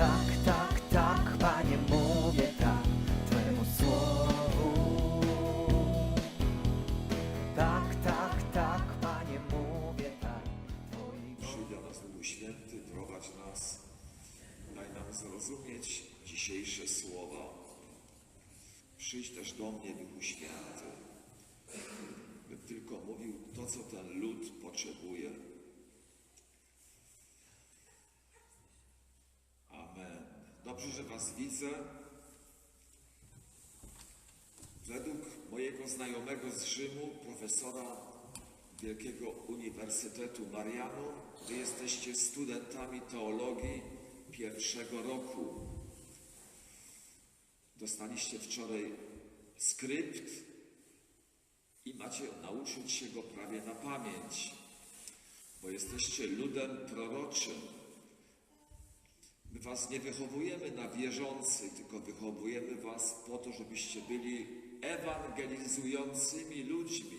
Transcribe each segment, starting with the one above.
Tak, tak, tak, Panie, mówię tak Twemu słowu. Tak, tak, tak, Panie, mówię tak Przyjdzie nas Duchu Święty, prowadź nas, daj nam zrozumieć dzisiejsze słowa. Przyjdź też do mnie, Duchu Święty, bym tylko mówił to, co ten lud potrzebuje. Amen. Dobrze, że Was widzę. Według mojego znajomego z Rzymu, profesora Wielkiego Uniwersytetu Marianu, wy jesteście studentami teologii pierwszego roku. Dostaliście wczoraj skrypt i macie nauczyć się go prawie na pamięć, bo jesteście ludem proroczym. My was nie wychowujemy na wierzących, tylko wychowujemy was po to, żebyście byli ewangelizującymi ludźmi.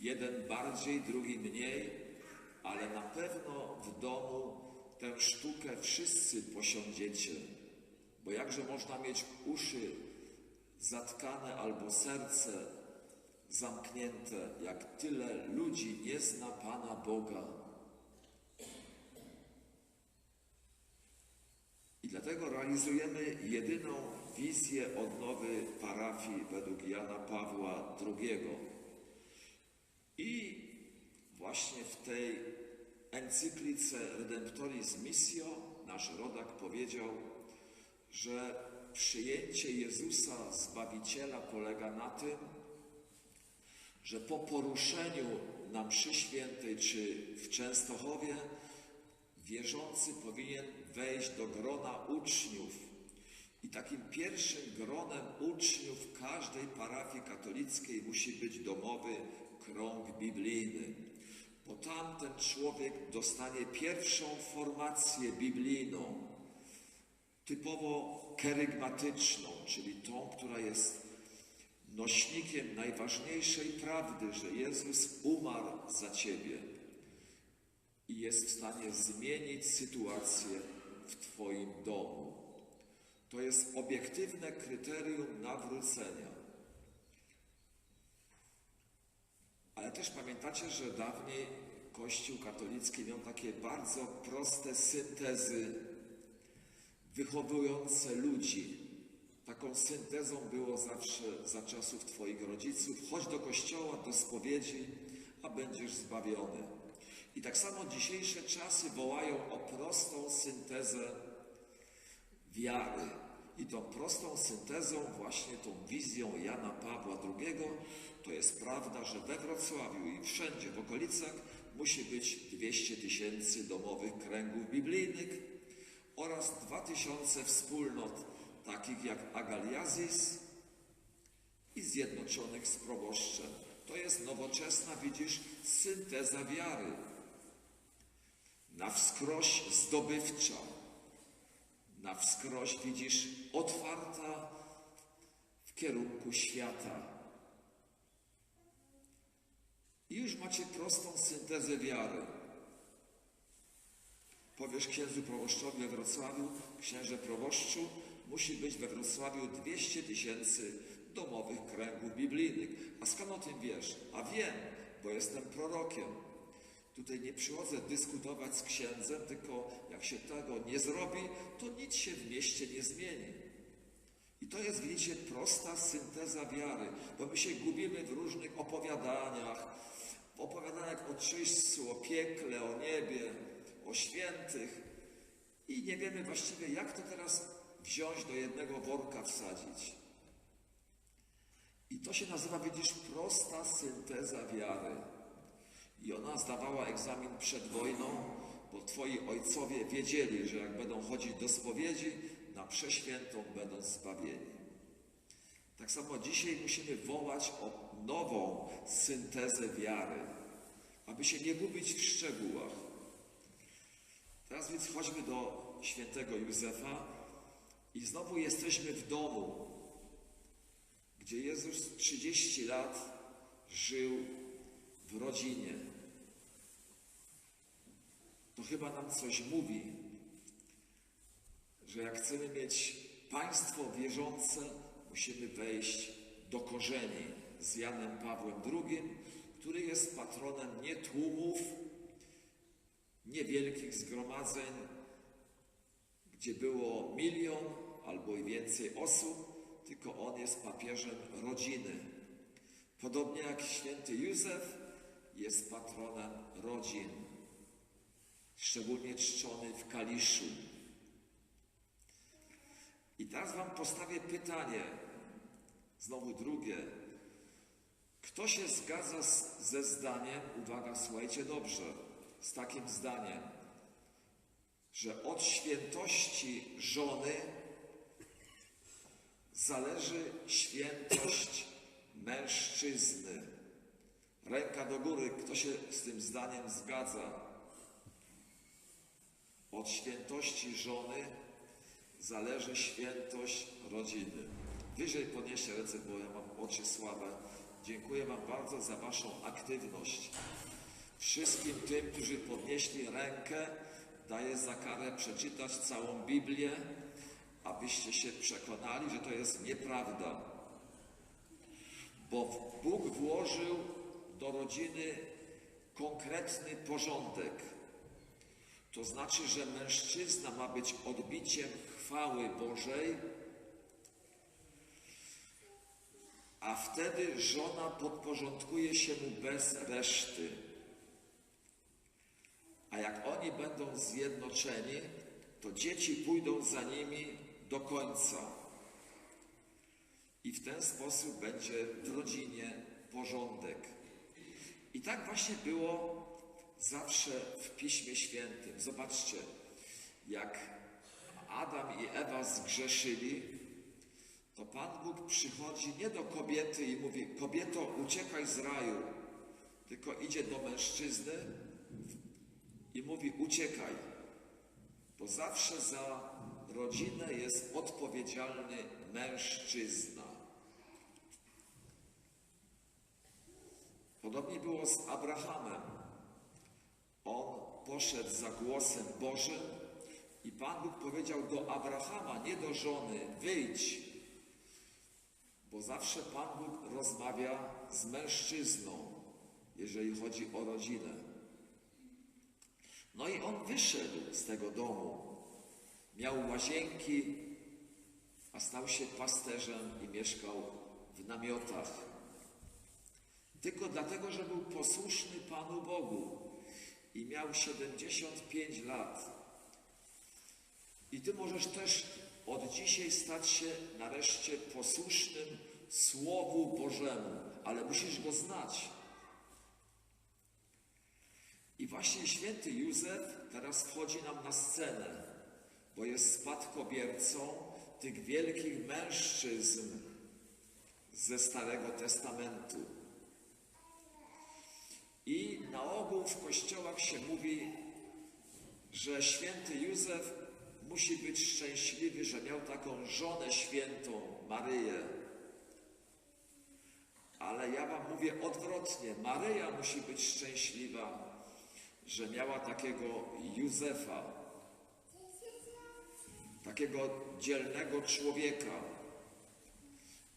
Jeden bardziej, drugi mniej, ale na pewno w domu tę sztukę wszyscy posiądziecie. Bo jakże można mieć uszy zatkane albo serce zamknięte, jak tyle ludzi nie zna Pana Boga. Dlatego realizujemy jedyną wizję odnowy parafii według Jana Pawła II. I właśnie w tej encyklice Redemptoris Missio nasz rodak powiedział, że przyjęcie Jezusa Zbawiciela polega na tym, że po poruszeniu na mszy świętej czy w Częstochowie wierzący powinien wejść do grona uczniów. I takim pierwszym gronem uczniów każdej parafii katolickiej musi być domowy krąg biblijny. Bo tam ten człowiek dostanie pierwszą formację biblijną, typowo kerygmatyczną, czyli tą, która jest nośnikiem najważniejszej prawdy, że Jezus umarł za ciebie i jest w stanie zmienić sytuację w Twoim domu. To jest obiektywne kryterium nawrócenia. Ale też pamiętacie, że dawniej Kościół katolicki miał takie bardzo proste syntezy wychowujące ludzi. Taką syntezą było zawsze za czasów Twoich rodziców: chodź do kościoła, do spowiedzi, a będziesz zbawiony. I tak samo dzisiejsze czasy wołają o prostą syntezę wiary. I tą prostą syntezą, właśnie tą wizją Jana Pawła II, to jest prawda, że we Wrocławiu i wszędzie w okolicach musi być 200 tysięcy domowych kręgów biblijnych oraz 2000 wspólnot, takich jak Agaliazis i zjednoczonych z proboszczem. To jest nowoczesna, widzisz, synteza wiary. Na wskroś zdobywcza, na wskroś widzisz otwarta w kierunku świata. I już macie prostą syntezę wiary. Powiesz księdzu proboszczowi we Wrocławiu, księże proboszczu, musi być we Wrocławiu 200 tysięcy domowych kręgów biblijnych. A skąd o tym wiesz? A wiem, bo jestem prorokiem. Tutaj nie przychodzę dyskutować z księdzem, tylko jak się tego nie zrobi, to nic się w mieście nie zmieni. I to jest, widzicie, prosta synteza wiary, bo my się gubimy w różnych opowiadaniach, w opowiadaniach o czyśćcu, o piekle, o niebie, o świętych i nie wiemy właściwie, jak to teraz wziąć do jednego worka wsadzić. I to się nazywa, widzisz, prosta synteza wiary. I ona zdawała egzamin przed wojną, bo twoi ojcowie wiedzieli, że jak będą chodzić do spowiedzi, na przeświętą będą zbawieni. Tak samo dzisiaj musimy wołać o nową syntezę wiary, aby się nie gubić w szczegółach. Teraz więc chodźmy do świętego Józefa i znowu jesteśmy w domu, gdzie Jezus 30 lat żył w rodzinie. To chyba nam coś mówi, że jak chcemy mieć państwo wierzące, musimy wejść do korzeni z Janem Pawłem II, który jest patronem nie tłumów, niewielkich zgromadzeń, gdzie było milion albo i więcej osób, tylko on jest papieżem rodziny. Podobnie jak święty Józef jest patronem rodzin, szczególnie czczony w Kaliszu. I teraz Wam postawię pytanie, znowu drugie. Kto się zgadza z, ze zdaniem, uwaga, słuchajcie dobrze, z takim zdaniem, że od świętości żony zależy świętość mężczyzny. Ręka do góry, kto się z tym zdaniem zgadza? Od świętości żony zależy świętość rodziny. Wyżej podnieście ręce, bo ja mam oczy słabe. Dziękuję Wam bardzo za Waszą aktywność. Wszystkim tym, którzy podnieśli rękę, daję za karę przeczytać całą Biblię, abyście się przekonali, że to jest nieprawda. Bo Bóg włożył do rodziny konkretny porządek. To znaczy, że mężczyzna ma być odbiciem chwały Bożej, a wtedy żona podporządkuje się mu bez reszty. A jak oni będą zjednoczeni, to dzieci pójdą za nimi do końca. I w ten sposób będzie w rodzinie porządek. I tak właśnie było zawsze w Piśmie Świętym. Zobaczcie, jak Adam i Ewa zgrzeszyli, to Pan Bóg przychodzi nie do kobiety i mówi: Kobieto, uciekaj z raju, tylko idzie do mężczyzny i mówi: Uciekaj, bo zawsze za rodzinę jest odpowiedzialny mężczyzna. Podobnie było z Abrahamem. On poszedł za głosem Bożym i Pan Bóg powiedział do Abrahama, nie do żony, wyjdź, bo zawsze Pan Bóg rozmawia z mężczyzną, jeżeli chodzi o rodzinę. No i on wyszedł z tego domu. Miał łazienki, a stał się pasterzem i mieszkał w namiotach. Tylko dlatego, że był posłuszny Panu Bogu i miał 75 lat. I ty możesz też od dzisiaj stać się nareszcie posłusznym Słowu Bożemu, ale musisz go znać. I właśnie święty Józef teraz wchodzi nam na scenę, bo jest spadkobiercą tych wielkich mężczyzn ze Starego Testamentu. I na ogół w kościołach się mówi, że święty Józef musi być szczęśliwy, że miał taką żonę świętą, Maryję. Ale ja Wam mówię odwrotnie. Maryja musi być szczęśliwa, że miała takiego Józefa, takiego dzielnego człowieka.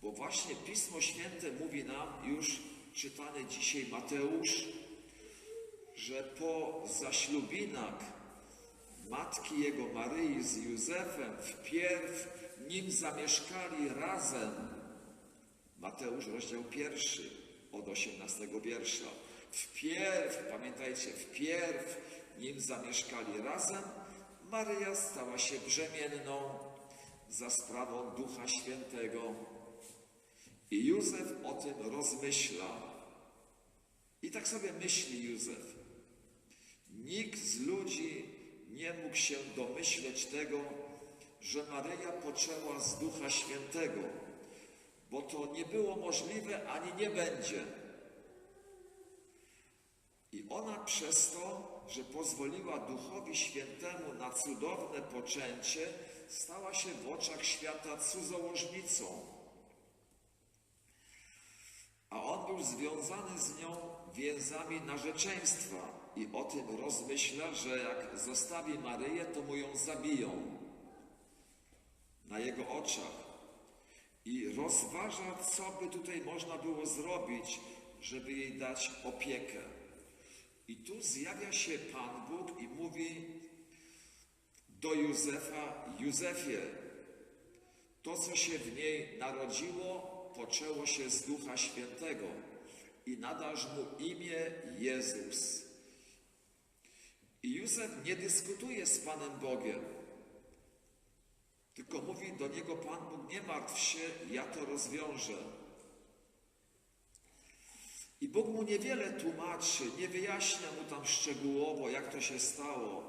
Bo właśnie Pismo Święte mówi nam, już czytany dzisiaj Mateusz, że po zaślubinach matki jego Maryi z Józefem wpierw nim zamieszkali razem. Mateusz, rozdział pierwszy, od 18 wiersza. Wpierw, pamiętajcie, wpierw nim zamieszkali razem, Maryja stała się brzemienną za sprawą Ducha Świętego. I Józef o tym rozmyśla. I tak sobie myśli Józef. Nikt z ludzi nie mógł się domyśleć tego, że Maryja poczęła z Ducha Świętego, bo to nie było możliwe ani nie będzie. I ona przez to, że pozwoliła Duchowi Świętemu na cudowne poczęcie, stała się w oczach świata cudzołożnicą. A on był związany z nią więzami narzeczeństwa i o tym rozmyśla, że jak zostawi Maryję, to mu ją zabiją. na jego oczach i rozważa, co by tutaj można było zrobić, żeby jej dać opiekę. I tu zjawia się Pan Bóg i mówi do Józefa: Józefie, to, co się w niej narodziło, poczęło się z Ducha Świętego i nadasz mu imię Jezus. I Józef nie dyskutuje z Panem Bogiem, tylko mówi do niego Pan Bóg: Nie martw się, ja to rozwiążę. I Bóg mu niewiele tłumaczy, nie wyjaśnia mu tam szczegółowo, jak to się stało,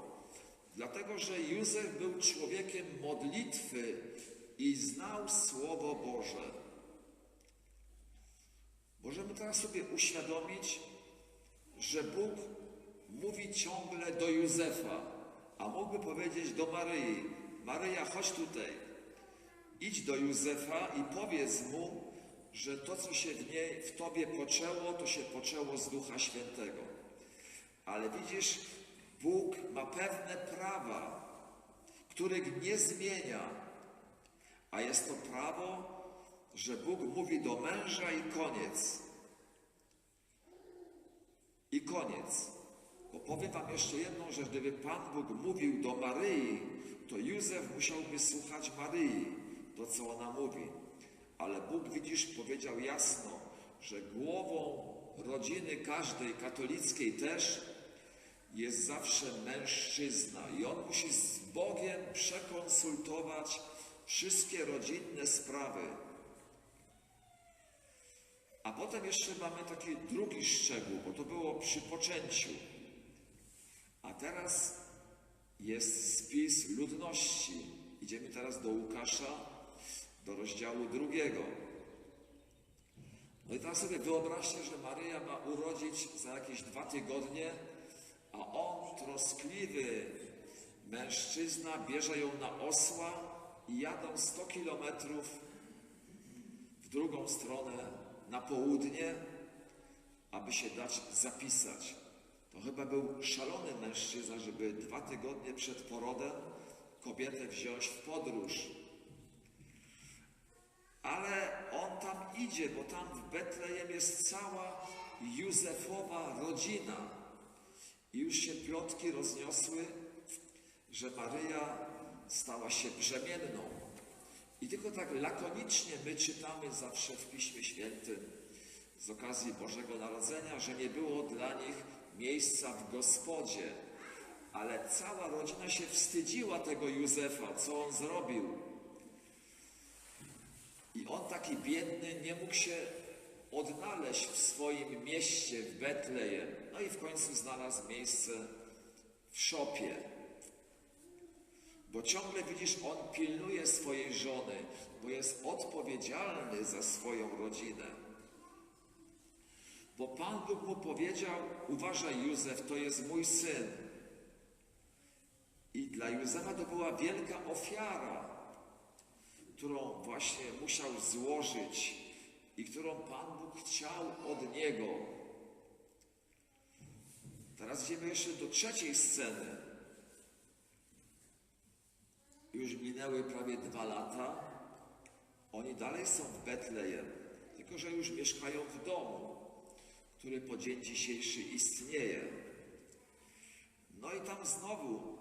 dlatego że Józef był człowiekiem modlitwy i znał Słowo Boże. Możemy teraz sobie uświadomić, że Bóg mówi ciągle do Józefa, a mógłby powiedzieć do Maryi: Maryja, chodź tutaj, idź do Józefa i powiedz mu, że to, co się w niej, w tobie poczęło, to się poczęło z Ducha Świętego. Ale widzisz, Bóg ma pewne prawa, których nie zmienia, a jest to prawo, że Bóg mówi do męża i koniec. I koniec. Bo powiem Wam jeszcze jedną rzecz. Gdyby Pan Bóg mówił do Maryi, to Józef musiałby słuchać Maryi, to co ona mówi. Ale Bóg, widzisz, powiedział jasno, że głową rodziny każdej katolickiej też jest zawsze mężczyzna i on musi z Bogiem przekonsultować wszystkie rodzinne sprawy. A potem jeszcze mamy taki drugi szczegół, bo to było przy poczęciu. A teraz jest spis ludności. Idziemy teraz do Łukasza, do rozdziału drugiego. No i teraz sobie wyobraźcie, że Maryja ma urodzić za jakieś dwa tygodnie, a on, troskliwy mężczyzna, bierze ją na osła i jadą 100 kilometrów w drugą stronę na południe, aby się dać zapisać. To chyba był szalony mężczyzna, żeby dwa tygodnie przed porodem kobietę wziąć w podróż. Ale on tam idzie, bo tam w Betlejem jest cała Józefowa rodzina. I już się plotki rozniosły, że Maryja stała się brzemienną. I tylko tak lakonicznie my czytamy zawsze w Piśmie Świętym z okazji Bożego Narodzenia, że nie było dla nich miejsca w gospodzie. Ale cała rodzina się wstydziła tego Józefa, co on zrobił. I on taki biedny nie mógł się odnaleźć w swoim mieście w Betlejem. No i w końcu znalazł miejsce w szopie. Bo ciągle widzisz, on pilnuje swojej żony, bo jest odpowiedzialny za swoją rodzinę. Bo Pan Bóg mu powiedział: Uważaj, Józef, to jest mój syn. I dla Józefa to była wielka ofiara, którą właśnie musiał złożyć i którą Pan Bóg chciał od niego. Teraz idziemy jeszcze do trzeciej sceny. Już minęły prawie dwa lata. Oni dalej są w Betlejem, tylko że już mieszkają w domu, który po dzień dzisiejszy istnieje. No i tam znowu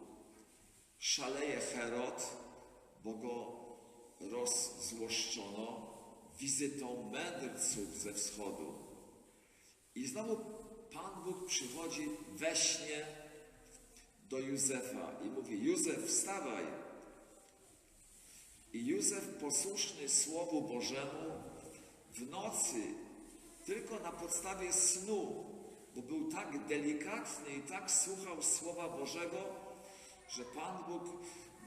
szaleje Herod, bo go rozzłoszczono wizytą mędrców ze wschodu. I znowu Pan Bóg przychodzi we śnie do Józefa i mówi: Józef, wstawaj. I Józef, posłuszny Słowu Bożemu, w nocy, tylko na podstawie snu, bo był tak delikatny i tak słuchał Słowa Bożego, że Pan Bóg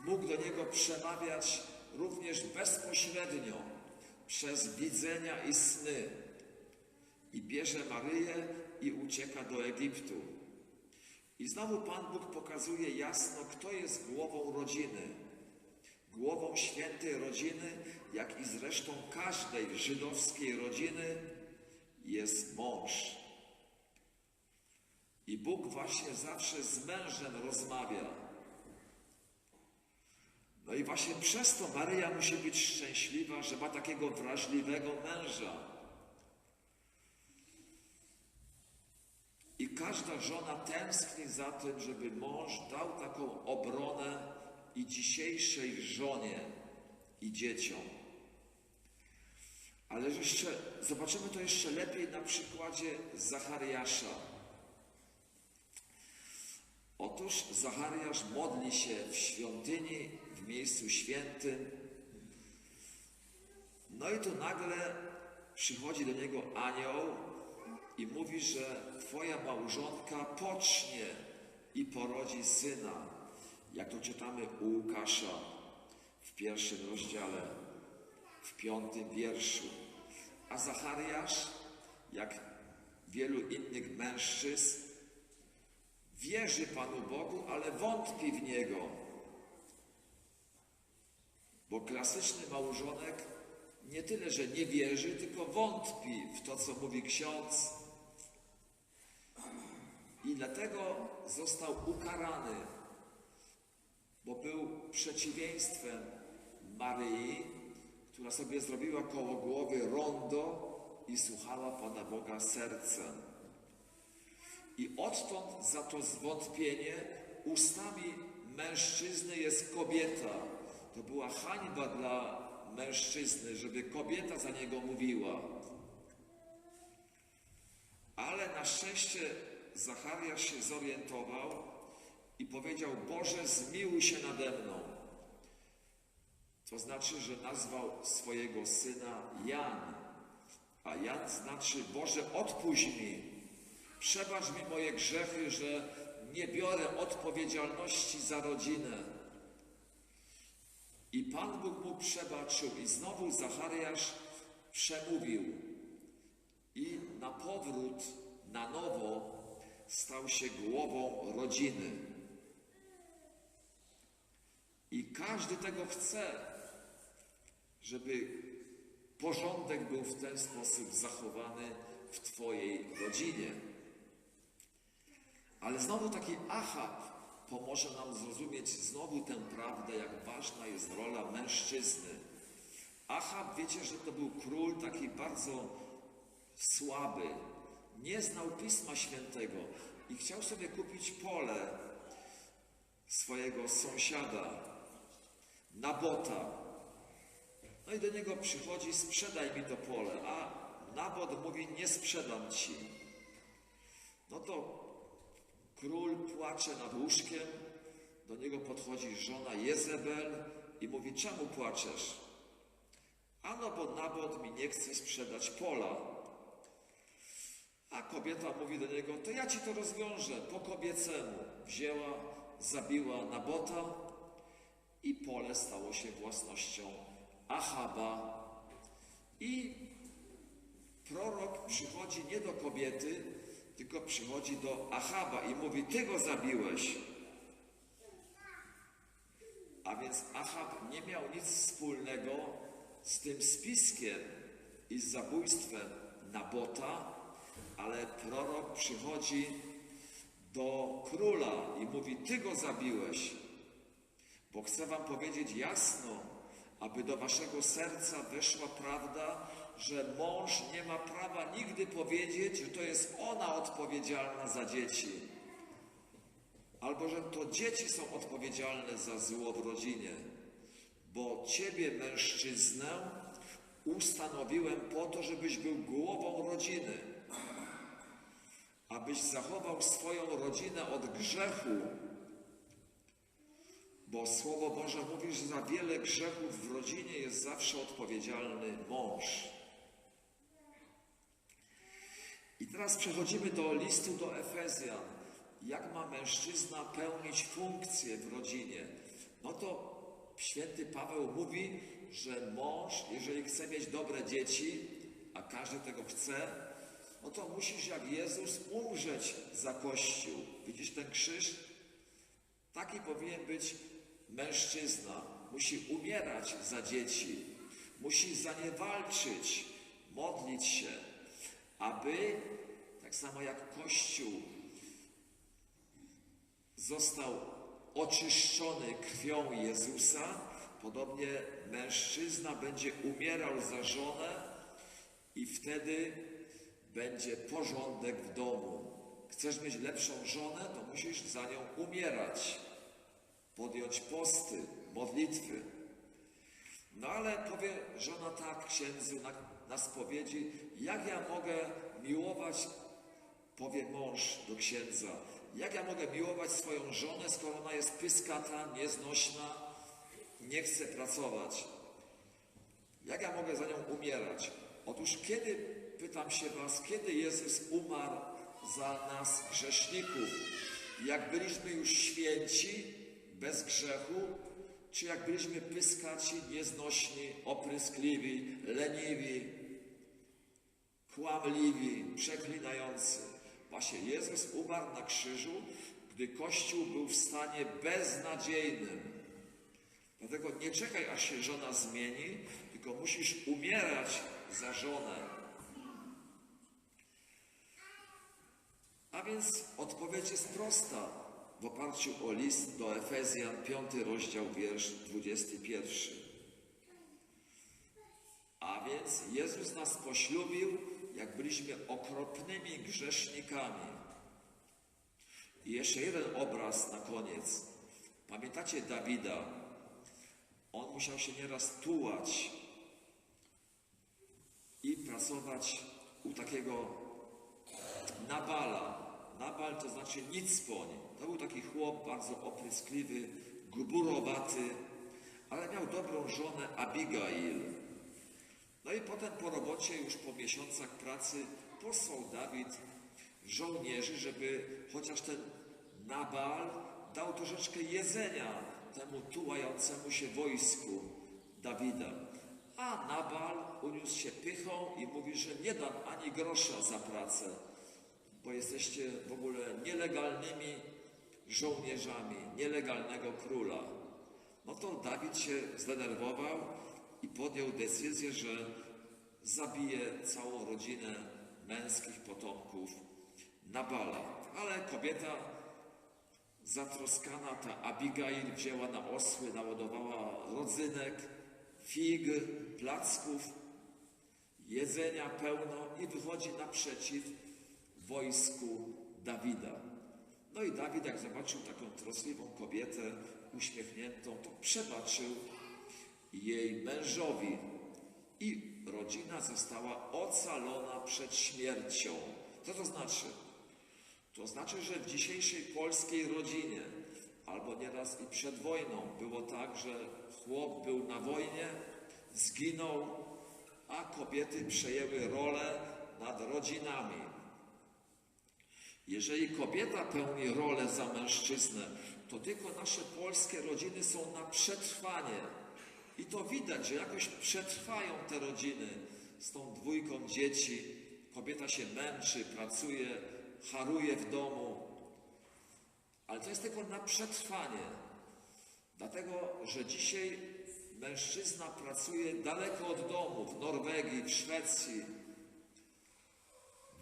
mógł do niego przemawiać również bezpośrednio, przez widzenia i sny. I bierze Maryję i ucieka do Egiptu. I znowu Pan Bóg pokazuje jasno, kto jest głową rodziny. Głową świętej rodziny, jak i zresztą każdej żydowskiej rodziny, jest mąż. I Bóg właśnie zawsze z mężem rozmawia. No i właśnie przez to Maryja musi być szczęśliwa, że ma takiego wrażliwego męża. I każda żona tęskni za tym, żeby mąż dał taką obronę i dzisiejszej żonie i dzieciom. Ale jeszcze zobaczymy to jeszcze lepiej na przykładzie Zachariasza. Otóż Zachariasz modli się w świątyni, w miejscu świętym. No i tu nagle przychodzi do niego anioł i mówi, że twoja małżonka pocznie i porodzi syna. Jak to czytamy u Łukasza w pierwszym rozdziale, w piątym wierszu. A Zachariasz, jak wielu innych mężczyzn, wierzy Panu Bogu, ale wątpi w Niego. Bo klasyczny małżonek nie tyle, że nie wierzy, tylko wątpi w to, co mówi ksiądz. I dlatego został ukarany, bo był przeciwieństwem Maryi, która sobie zrobiła koło głowy rondo i słuchała Pana Boga sercem. I odtąd za to zwątpienie ustami mężczyzny jest kobieta. To była hańba dla mężczyzny, żeby kobieta za niego mówiła. Ale na szczęście Zachariasz się zorientował i powiedział: Boże, zmiłuj się nade mną. To znaczy, że nazwał swojego syna Jan. A Jan znaczy: Boże, odpuść mi. Przebacz mi moje grzechy, że nie biorę odpowiedzialności za rodzinę. I Pan Bóg mu przebaczył, i znowu Zachariasz przemówił. I na powrót, na nowo stał się głową rodziny. I każdy tego chce, żeby porządek był w ten sposób zachowany w Twojej rodzinie. Ale znowu taki Achab pomoże nam zrozumieć znowu tę prawdę, jak ważna jest rola mężczyzny. Achab, wiecie, że to był król taki bardzo słaby, nie znał Pisma Świętego i chciał sobie kupić pole swojego sąsiada, Nabota. No i do niego przychodzi, sprzedaj mi to pole, a Nabot mówi, nie sprzedam ci. No to Król płacze nad łóżkiem, do niego podchodzi żona Jezebel i mówi, czemu płaczesz? Ano, bo Nabot mi nie chce sprzedać pola. A kobieta mówi do niego, to ja ci to rozwiążę po kobiecemu. Wzięła, zabiła Nabota i pole stało się własnością Achaba. I prorok przychodzi nie do kobiety, tylko przychodzi do Achaba i mówi, ty go zabiłeś. A więc Achab nie miał nic wspólnego z tym spiskiem i z zabójstwem Nabota, ale prorok przychodzi do króla i mówi, ty go zabiłeś. Bo chcę wam powiedzieć jasno, aby do waszego serca weszła prawda, że mąż nie ma prawa nigdy powiedzieć, że to jest ona odpowiedzialna za dzieci. Albo że to dzieci są odpowiedzialne za zło w rodzinie. Bo ciebie, mężczyznę, ustanowiłem po to, żebyś był głową rodziny. Abyś zachował swoją rodzinę od grzechu. Bo Słowo Boże mówi, że za wiele grzechów w rodzinie jest zawsze odpowiedzialny mąż. I teraz przechodzimy do listu do Efezjan. Jak ma mężczyzna pełnić funkcję w rodzinie? No to święty Paweł mówi, że mąż, jeżeli chce mieć dobre dzieci, a każdy tego chce, no to musisz jak Jezus umrzeć za Kościół. Widzisz ten krzyż? Taki powinien być mężczyzna. Musi umierać za dzieci. Musi za nie walczyć, modlić się, aby, tak samo jak Kościół został oczyszczony krwią Jezusa, podobnie mężczyzna będzie umierał za żonę i wtedy będzie porządek w domu. Chcesz mieć lepszą żonę, to musisz za nią umierać, podjąć posty, modlitwy. No ale powie żona tak księdzu na, na spowiedzi, jak ja mogę miłować, powie mąż do księdza, jak ja mogę miłować swoją żonę, skoro ona jest pyskata, nieznośna, nie chce pracować. Jak ja mogę za nią umierać? Otóż kiedy, pytam się was, kiedy Jezus umarł za nas grzeszników? Jak byliśmy już święci, bez grzechu, czy jak byliśmy pyskaci, nieznośni, opryskliwi, leniwi, kłamliwi, przeklinający? Właśnie Jezus umarł na krzyżu, gdy Kościół był w stanie beznadziejnym. Dlatego nie czekaj, aż się żona zmieni, tylko musisz umierać za żonę. A więc odpowiedź jest prosta w oparciu o list do Efezjan, 5 rozdział, wiersz 21. A więc Jezus nas poślubił, jak byliśmy okropnymi grzesznikami. I jeszcze jeden obraz na koniec. Pamiętacie Dawida? On musiał się nieraz tułać i pracować u takiego Nabala. Nabal to znaczy nicpoń. To był taki chłop bardzo opryskliwy, gburowaty, ale miał dobrą żonę Abigail. No i potem po robocie, już po miesiącach pracy, posłał Dawid żołnierzy, żeby chociaż ten Nabal dał troszeczkę jedzenia temu tułającemu się wojsku Dawida. A Nabal uniósł się pychą i mówi, że nie dam ani grosza za pracę, bo jesteście w ogóle nielegalnymi żołnierzami nielegalnego króla. No to Dawid się zdenerwował i podjął decyzję, że zabije całą rodzinę męskich potomków Nabala. Ale kobieta zatroskana, ta Abigail wzięła na osły, naładowała rodzynek, fig, placków, jedzenia pełno i wychodzi naprzeciw wojsku Dawida. No i Dawid, jak zobaczył taką troskliwą kobietę, uśmiechniętą, to przebaczył jej mężowi i rodzina została ocalona przed śmiercią. Co to znaczy? To znaczy, że w dzisiejszej polskiej rodzinie, albo nieraz i przed wojną, było tak, że chłop był na wojnie, zginął, a kobiety przejęły rolę nad rodzinami. Jeżeli kobieta pełni rolę za mężczyznę, to tylko nasze polskie rodziny są na przetrwanie. I to widać, że jakoś przetrwają te rodziny z tą dwójką dzieci. Kobieta się męczy, pracuje, haruje w domu. Ale to jest tylko na przetrwanie. Dlatego, że dzisiaj mężczyzna pracuje daleko od domu, w Norwegii, w Szwecji,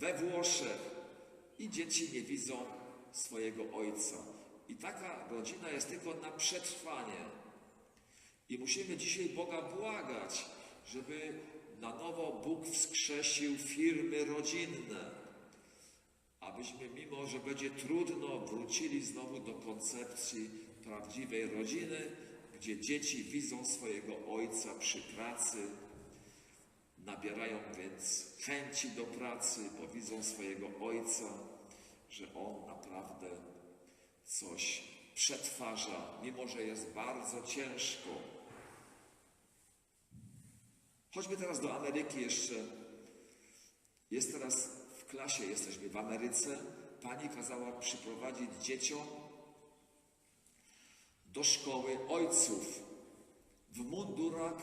we Włoszech i dzieci nie widzą swojego ojca. I taka rodzina jest tylko na przetrwanie. I musimy dzisiaj Boga błagać, żeby na nowo Bóg wskrzesił firmy rodzinne, abyśmy, mimo że będzie trudno, wrócili znowu do koncepcji prawdziwej rodziny, gdzie dzieci widzą swojego ojca przy pracy, nabierają więc chęci do pracy, bo widzą swojego ojca, że on naprawdę coś przetwarza, mimo że jest bardzo ciężko. Chodźmy teraz do Ameryki jeszcze. Jest teraz w klasie, jesteśmy w Ameryce. Pani kazała przyprowadzić dzieciom do szkoły ojców w mundurach,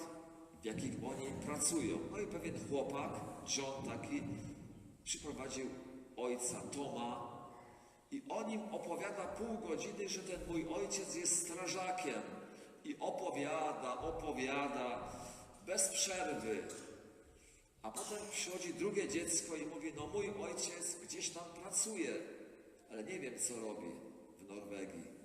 w jakich oni pracują. No i pewien chłopak, John taki, przyprowadził ojca Toma i o nim opowiada pół godziny, że ten mój ojciec jest strażakiem. I opowiada, opowiada, bez przerwy. A potem przychodzi drugie dziecko i mówi, no mój ojciec gdzieś tam pracuje, ale nie wiem co robi w Norwegii.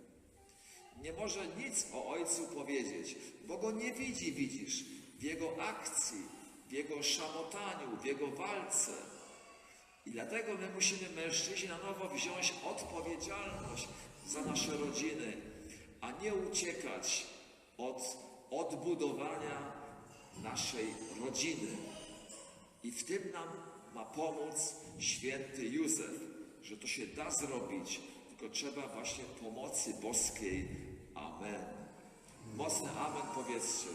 nie może nic o Ojcu powiedzieć, bo Go nie widzi, widzisz, w Jego akcji, w Jego szamotaniu, w Jego walce. I dlatego my musimy, mężczyźni, na nowo wziąć odpowiedzialność za nasze rodziny, a nie uciekać od odbudowania naszej rodziny. I w tym nam ma pomóc święty Józef, że to się da zrobić, tylko trzeba właśnie pomocy boskiej. Amen. Mocny amen powiedzcie.